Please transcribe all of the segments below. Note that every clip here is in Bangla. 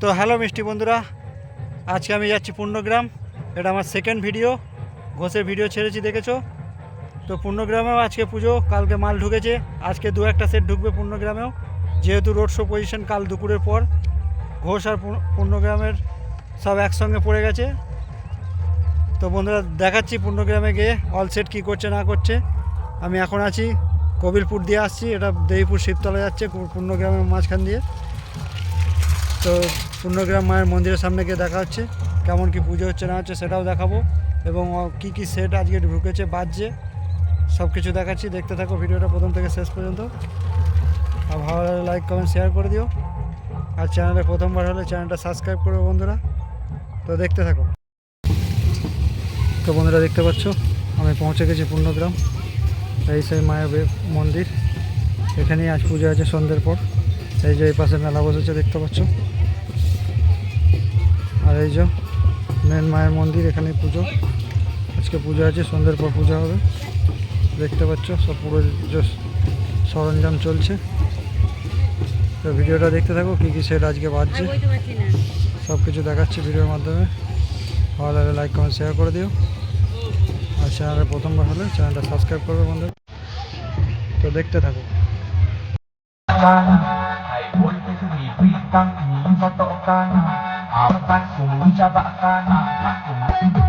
তো হ্যালো মিষ্টি বন্ধুরা, আজকে আমি যাচ্ছি পূর্ণগ্রাম। এটা আমার সেকেন্ড ভিডিও ঘোষের ভিডিও ছেড়েছি, দেখেছ? তো পূর্ণগ্রামেও আজকে পুজো, কালকে মাল ঢুকেছে। আজকে দু একটা সেট ঢুকবে পূর্ণগ্রামেও। যেহেতু রোড শো পজিশন কাল দুপুরের পর, ঘোষ আর পূর্ণ- পূর্ণগ্রামের সব একসঙ্গে পড়ে গেছে। তো বন্ধুরা, দেখাচ্ছি পূর্ণগ্রামে গিয়ে অল সেট কী করছে, না করছে। আমি এখন আছি কবিরপুর দিয়ে আসছি, এটা দেবীপুর শিবতলা যাচ্ছে, পূর্ণগ্রামের মাঝখান দিয়ে। তো পূর্ণগ্রাম মায়ের মন্দিরের সামনে গিয়ে দেখা হচ্ছে, কেমন কি পুজো হচ্ছে না হচ্ছে সেটাও দেখাবো এবং কি কি সেট আজকে ঢুকেছে, বাজছে সব কিছু দেখাচ্ছি। দেখতে থাকো, ভিডিওটা প্রথম থেকে শেষ পর্যন্ত। আর ভালো লাগলে লাইক কমেন্ট শেয়ার করে দিও। আর চ্যানেলে প্রথমবার হলে চ্যানেলটা সাবস্ক্রাইব করবে বন্ধুরা। তো দেখতে থাকো। তো বন্ধুরা দেখতে পাচ্ছ, আমি পৌঁছে গেছি পূর্ণগ্রাম। এই সেই মায়ের মন্দির। এখানেই আজ পুজো আছে সন্ধ্যের পর। এই যে এই পাশে মেলা বসেছে, দেখতে পাচ্ছ? আর এই যে মেন মায়ের মন্দির এখানে পুজো। আজকে পুজো আছে, সন্ধ্যের পর পুজো হবে। দেখতে পাচ্ছ, সব পুরো যে সরঞ্জাম চলছে। তো ভিডিওটা দেখতে থাকো, কী কী সেট আজকে বাজছে। সব কিছু দেখাচ্ছি ভিডিওর মাধ্যমে। ভালো লাগলে লাইক কমেন্ট শেয়ার করে দিও। আর চ্যানেলে প্রথমবার হলে চ্যানেলটা সাবস্ক্রাইব করবে বন্ধু তো দেখতে থাকো। Buat sendiri bintang Ini fotokan Apa sungguh cabakan Apa sungguh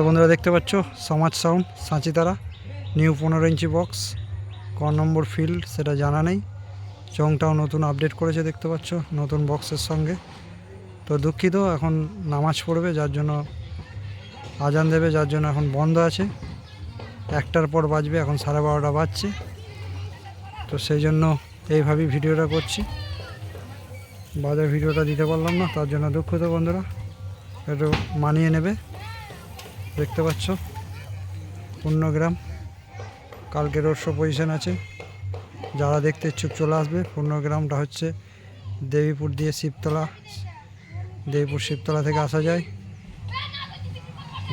তো বন্ধুরা দেখতে পাচ্ছ, সমাজ সাউন্ড সাঁচিতারা নিউ পনেরো ইঞ্চি বক্স ক নম্বর ফিল্ড সেটা জানা নেই। চংটাও নতুন আপডেট করেছে দেখতে পাচ্ছ, নতুন বক্সের সঙ্গে। তো দুঃখিত, এখন নামাজ পড়বে, যার জন্য আজান দেবে, যার জন্য এখন বন্ধ আছে। একটার পর বাজবে, এখন সাড়ে বারোটা বাজছে। তো সেই জন্য এইভাবেই ভিডিওটা করছি। বাজার ভিডিওটা দিতে পারলাম না, তার জন্য দুঃখিত বন্ধুরা। একটু মানিয়ে নেবে। দেখতে পাচ্ছ? পূর্ণগ্রাম কালকে রোড শো পজিশন আছে। যারা দেখতে ইচ্ছুক চলে আসবে। পূর্ণগ্রামটা হচ্ছে দেবীপুর দিয়ে শিবতলা। দেবীপুর শিবতলা থেকে আসা যায়।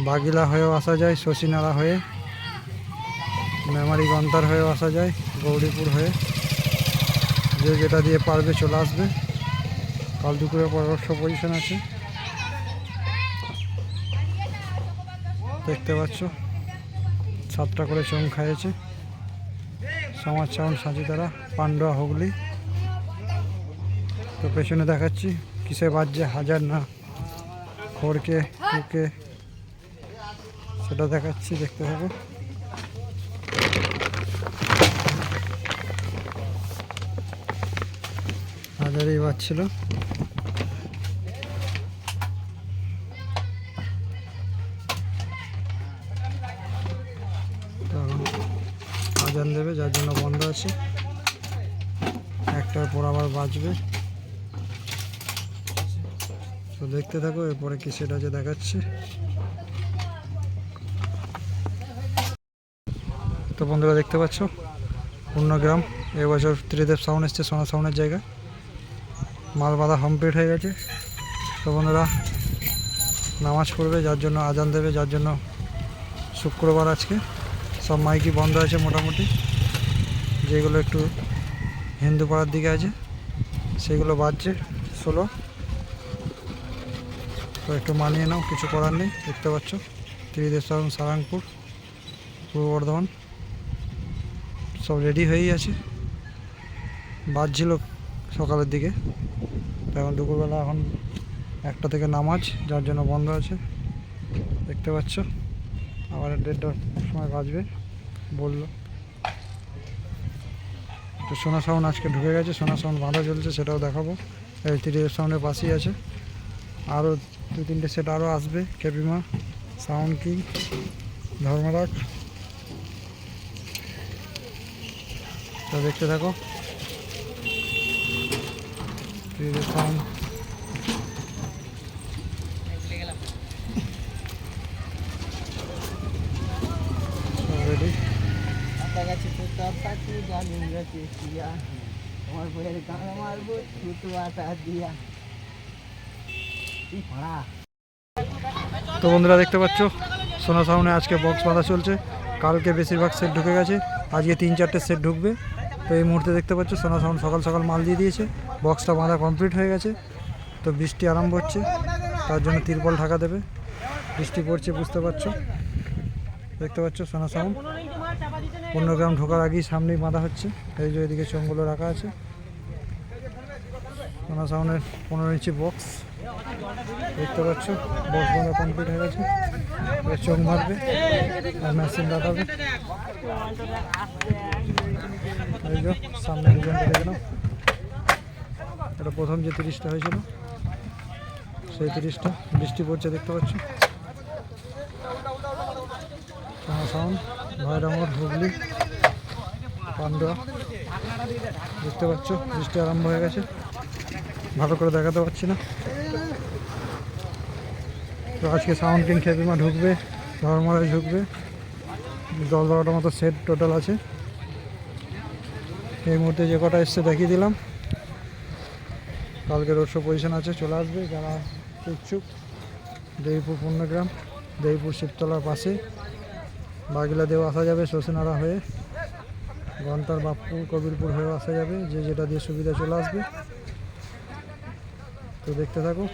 বাগিলা হয়েও আসা যায়। শশীনালা হয়ে। মেমারি গন্তার হয়েও আসা যায়। গৌরীপুর হয়ে। যে যেটা দিয়ে পারবে চলে আসবে। কাল দুপুরে পরামর্শ পজিশন আছে। দেখতে পাচ্ছ। সাতটা করে চোং খাইয়েছে। সমাজ চাউন সাঁচিতারা পান্ডুয়া হুগলি। তো পেছনে দেখাচ্ছি, কিসে বাজছে, হাজার না খড়কে কুকে। সেটা দেখাচ্ছি, দেখতে থাকো। হাজারই বাজছিল। আজান দেবে, যার জন্য বন্ধ আছে। একটার পর আবার বাঁচবে তো দেখতে থাকো, এরপরে কি সেটা যে দেখাচ্ছে। তো বন্ধুরা, দেখতে পাচ্ছ? পূর্ণগ্রাম, এবছর ত্রিদেব সাউন্ড এসছে, সোনা সাউন্ডের জায়গায়। মাল বাঁধা কমপ্লিট হয়ে গেছে। তো বন্ধুরা, নামাজ পড়বে, যার জন্য আজান দেবে, যার জন্য শুক্রবার আজকে। সব মাইকই বন্ধ আছে মোটামুটি। যেগুলো একটু হিন্দু পাড়ার দিকে আছে, সেগুলো বাজছে ষোলো। তো একটু মানিয়ে নাও, কিছু করার নেই, দেখতে পাচ্ছ। সাউন্ড সারাংপুর, পূর্ব বর্ধমান, সব রেডি হয়েই আছে। বাজছিল সকালের দিকে। তো এখন দুপুরবেলা এখন একটা থেকে নামাজ, যার জন্য বন্ধ আছে। দেখতে পাচ্ছ। আবার দেড়টার সময় বাজবে, বলল। তো সোনা সাউন্ড আজকে ঢুকে গেছে, সোনা সাউন্ড বাঁধা চলছে, সেটাও দেখাবো। এই তিরিশ সাউন্ডের পাশেই আছে। আরও দু তিনটে সেট আরও আসবে কেপিমা সাউন্ড কিং, ধর্মরাজ। তো দেখতে থাকো। সাউন্ড তো বন্ধুরা, দেখতে পাচ্ছ, সোনা সাউন্ডে আজকে বক্স বাঁধা চলছে। কালকে বেশিরভাগ সেট ঢুকে গেছে। আজকে তিন চারটে সেট ঢুকবে। তো এই মুহূর্তে দেখতে পাচ্ছ, সোনা সাউন্ড সকাল সকাল মাল দিয়ে দিয়েছে। বক্সটা বাঁধা কমপ্লিট হয়ে গেছে। তো বৃষ্টি আরম্ভ হচ্ছে। তার জন্য তিরপল ঢাকা দেবে। বৃষ্টি পড়ছে, বুঝতে পারছ? দেখতে পাচ্ছ, সোনা সাউন্ড পনেরো গ্রাম ঢোকার আগেই সামনেই বাঁধা হচ্ছে। এই যে এদিকে চোঙগুলো রাখা আছে। সোনা সাউন্ডের পনেরো ইঞ্চি বক্স দেখতে পাচ্ছ বক্স বাঁধা কমপ্লিট হয়ে গেছে। এবার চোখ মারবে আর মেশিন লাগাবে। এই যে, সামনে ডিজাইনটা দেখে নাও। এটা প্রথম যে তিরিশটা হয়েছিল, সেই তিরিশটা বৃষ্টি পড়ছে দেখতে পাচ্ছ। সাউন্ড ভয়রামর হুগলি। দেখতে পাচ্ছ বৃষ্টি আরম্ভ হয়ে গেছে। ভালো করে দেখাতে পারছি না। তো আজকে সাউন্ড কিং খেপিমা ঢুকবে, ধর্মরাজ ঢুকবে। দশ বারোটার মতো সেট টোটাল আছে। এই মুহূর্তে যে কটা এসছে দেখিয়ে দিলাম। কালকে রোড পজিশন আছে, চলে আসবে যারা ইচ্ছুক। দেবীপুর পূর্ণগ্রাম, দেবীপুর শিবতলার পাশে। বাগিলা দেও আসা যাবে শোষনারা হয়ে। গন্তার বাপুর কবিরপুর হয়ে আসা যাবে, যে যেটা দিয়ে সুবিধা চলে আসবে। তো দেখতে থাকো।